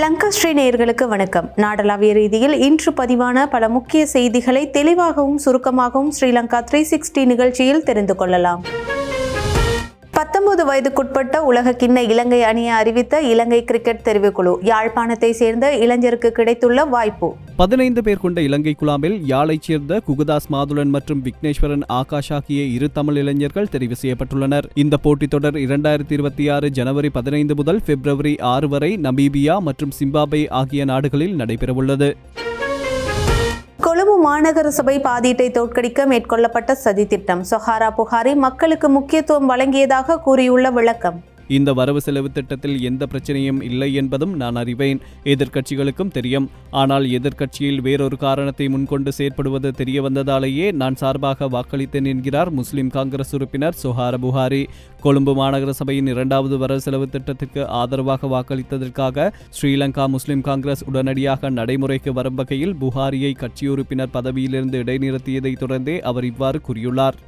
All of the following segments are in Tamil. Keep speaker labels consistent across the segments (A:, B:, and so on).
A: லங்காஸ்ரீ நேயர்களுக்கு வணக்கம். நாடளாவிய ரீதியில் இன்று பதிவான பல முக்கிய செய்திகளை தெளிவாகவும் சுருக்கமாகவும் ஸ்ரீலங்கா த்ரீ சிக்ஸ்டி நிகழ்ச்சியில் தெரிந்து கொள்ளலாம். பத்தொன்பது வயதுக்குட்பட்ட உலக கிண்ண இலங்கை அணியை அறிவித்த இலங்கை கிரிக்கெட் தெரிவுக்குழு யாழ்ப்பாணத்தை சேர்ந்த இளைஞருக்கு கிடைத்துள்ள வாய்ப்பு.
B: பதினைந்து பேர் கொண்ட இலங்கை குழாமில் யாழைச் சேர்ந்த குகுதாஸ் மாதுளன் மற்றும் விக்னேஸ்வரன் ஆகாஷ் ஆகிய இரு தமிழ் இளைஞர்கள் தெரிவு செய்யப்பட்டுள்ளனர். இந்த போட்டித் தொடர் இரண்டாயிரத்தி இருபத்தி ஆறு ஜனவரி பதினைந்து முதல் பிப்ரவரி ஆறு வரை நமீபியா மற்றும் சிம்பாபே ஆகிய நாடுகளில் நடைபெறவுள்ளது.
A: கொழும்பு மாநகர சபை பாதீட்டை தோற்கடிக்க மேற்கொள்ளப்பட்ட சதி திட்டம். சொஹாரா புகாரி மக்களுக்கு முக்கியத்துவம் வழங்கியதாக கூறியுள்ள விளக்கம்.
B: இந்த வரவு செலவு திட்டத்தில் எந்த பிரச்சனையும் இல்லை என்பதும் நான் அறிவேன். எதிர்க்கட்சிகளுக்கும் தெரியும். ஆனால் எதிர்க்கட்சியில் வேறொரு காரணத்தை முன்கொண்டு செயற்படுவது தெரிய வந்ததாலேயே நான் சார்பாக வாக்களித்தேன் என்கிறார் முஸ்லிம் காங்கிரஸ் உறுப்பினர் சுஹார புகாரி. கொழும்பு மாநகர சபையின் இரண்டாவது வரவு செலவு திட்டத்திற்கு ஆதரவாக வாக்களித்ததற்காக ஸ்ரீலங்கா முஸ்லிம் காங்கிரஸ் உடனடியாக நடைமுறைக்கு வரும் வகையில் புகாரியை கட்சி உறுப்பினர் பதவியிலிருந்து இடைநிறுத்தியதை தொடர்ந்தே அவர் இவ்வாறு கூறியுள்ளார்.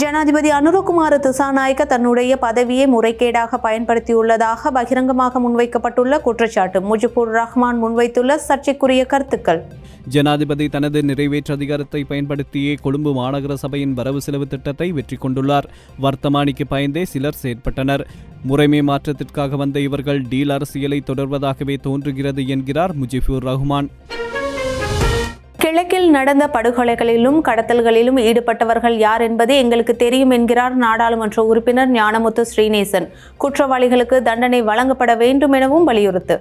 A: ஜனாதிபதி அனுரகுமார திசாநாயக்க தன்னுடைய பதவியை முறைகேடாக பயன்படுத்தியுள்ளதாக பகிரங்கமாக முன்வைக்கப்பட்டுள்ள குற்றச்சாட்டு. முஜிபுர் ரஹ்மான் முன்வைத்துள்ள சர்ச்சைக்குரிய கருத்துக்கள்.
B: ஜனாதிபதி தனது நிறைவேற்று அதிகாரத்தை பயன்படுத்தியே கொழும்பு மாநகர சபையின் வரவு செலவு திட்டத்தை வெற்றி கொண்டுள்ளார். வர்த்தமானிக்கு பயந்தே சிலர் செயற்பட்டனர். முறைமை மாற்றத்திற்காக வந்த இவர்கள் டீல் அரசியலை தொடர்வதாகவே தோன்றுகிறது என்கிறார் முஜிபுர் ரஹ்மான்.
A: கிழக்கில் நடந்த படுகொலைகளிலும் கடத்தல்களிலும் ஈடுபட்டவர்கள் யார் என்பது எங்களுக்கு தெரியும் என்கிறார் நாடாளுமன்ற உறுப்பினர் ஞானமுத்து ஸ்ரீநேசன். குற்றவாளிகளுக்கு தண்டனை வழங்கப்பட வேண்டும் எனவும் வலியுறுத்து.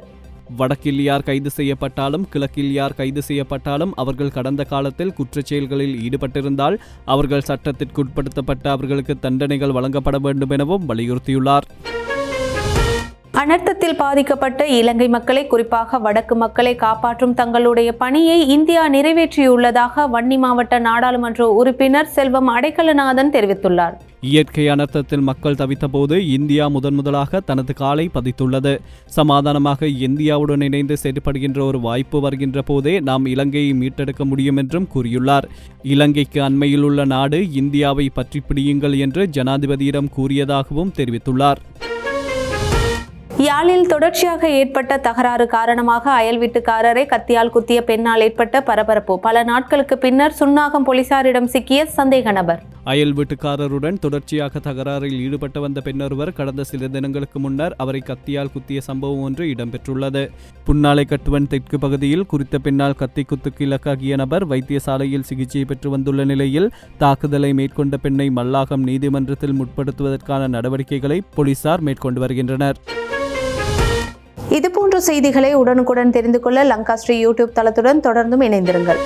B: வடக்கில் யார் கைது செய்யப்பட்டாலும் கிழக்கில் யார் கைது செய்யப்பட்டாலும் அவர்கள் கடந்த காலத்தில் குற்றச் செயல்களில் ஈடுபட்டிருந்தால் அவர்கள் சட்டத்திற்குட்படுத்தப்பட்ட அவர்களுக்கு தண்டனைகள் வழங்கப்பட வேண்டும் எனவும் வலியுறுத்தியுள்ளார்.
A: அனர்த்தத்தில் பாதிக்கப்பட்ட இலங்கை மக்களை குறிப்பாக வடக்கு மக்களை காப்பாற்றும் தங்களுடைய பணியை இந்தியா நிறைவேற்றியுள்ளதாக வன்னி மாவட்ட நாடாளுமன்ற உறுப்பினர் செல்வம் அடைக்கலநாதன் தெரிவித்துள்ளார்.
B: இயற்கை அனர்த்தத்தில் மக்கள் தவித்தபோது இந்தியா முதன் முதலாக தனது காலை பதித்துள்ளது. சமாதானமாக இந்தியாவுடன் இணைந்து செயல்படுகின்ற ஒரு வாய்ப்பு வருகின்ற போதே நாம் இலங்கையை மீட்டெடுக்க முடியும் என்றும் கூறியுள்ளார். இலங்கைக்கு அண்மையில் உள்ள நாடு இந்தியாவை பற்றி பிடியுங்கள் என்று ஜனாதிபதியிடம் கூறியதாகவும் தெரிவித்துள்ளார்.
A: யாழில் தொடர்ச்சியாக ஏற்பட்ட தகராறு காரணமாக அயல் வீட்டுக்காரரை கத்தியால் குத்திய பெண்ணால் ஏற்பட்ட பரபரப்பு. பல நாட்களுக்கு பின்னர் சுன்னாகம் போலீசாரிடம் சிக்கிய சந்தேக நபர்.
B: அயல் வீட்டுக்காரருடன் தொடர்ச்சியாக தகராறில் ஈடுபட்டு வந்த பெண்ணொருவர் கடந்த சில தினங்களுக்கு முன்னர் அவரை கத்தியால் குத்திய சம்பவம் ஒன்று இடம்பெற்றுள்ளது. புன்னாலை கட்டுவன் தெற்கு பகுதியில் குறித்த பெண்ணால் கத்தி குத்துக்கு இலக்காகிய நபர் வைத்தியசாலையில் சிகிச்சை பெற்று வந்துள்ள நிலையில் தாக்குதலை மேற்கொண்ட பெண்ணை மல்லாகம் நீதிமன்றத்தில் முற்படுத்துவதற்கான நடவடிக்கைகளை போலீசார் மேற்கொண்டு வருகின்றனர்.
A: இதுபோன்ற செய்திகளை உடனுக்குடன் தெரிந்து கொள்ள லங்காஸ்ரீ யூடியூப் தளத்துடன் தொடர்ந்தும் இணைந்திருங்கள்.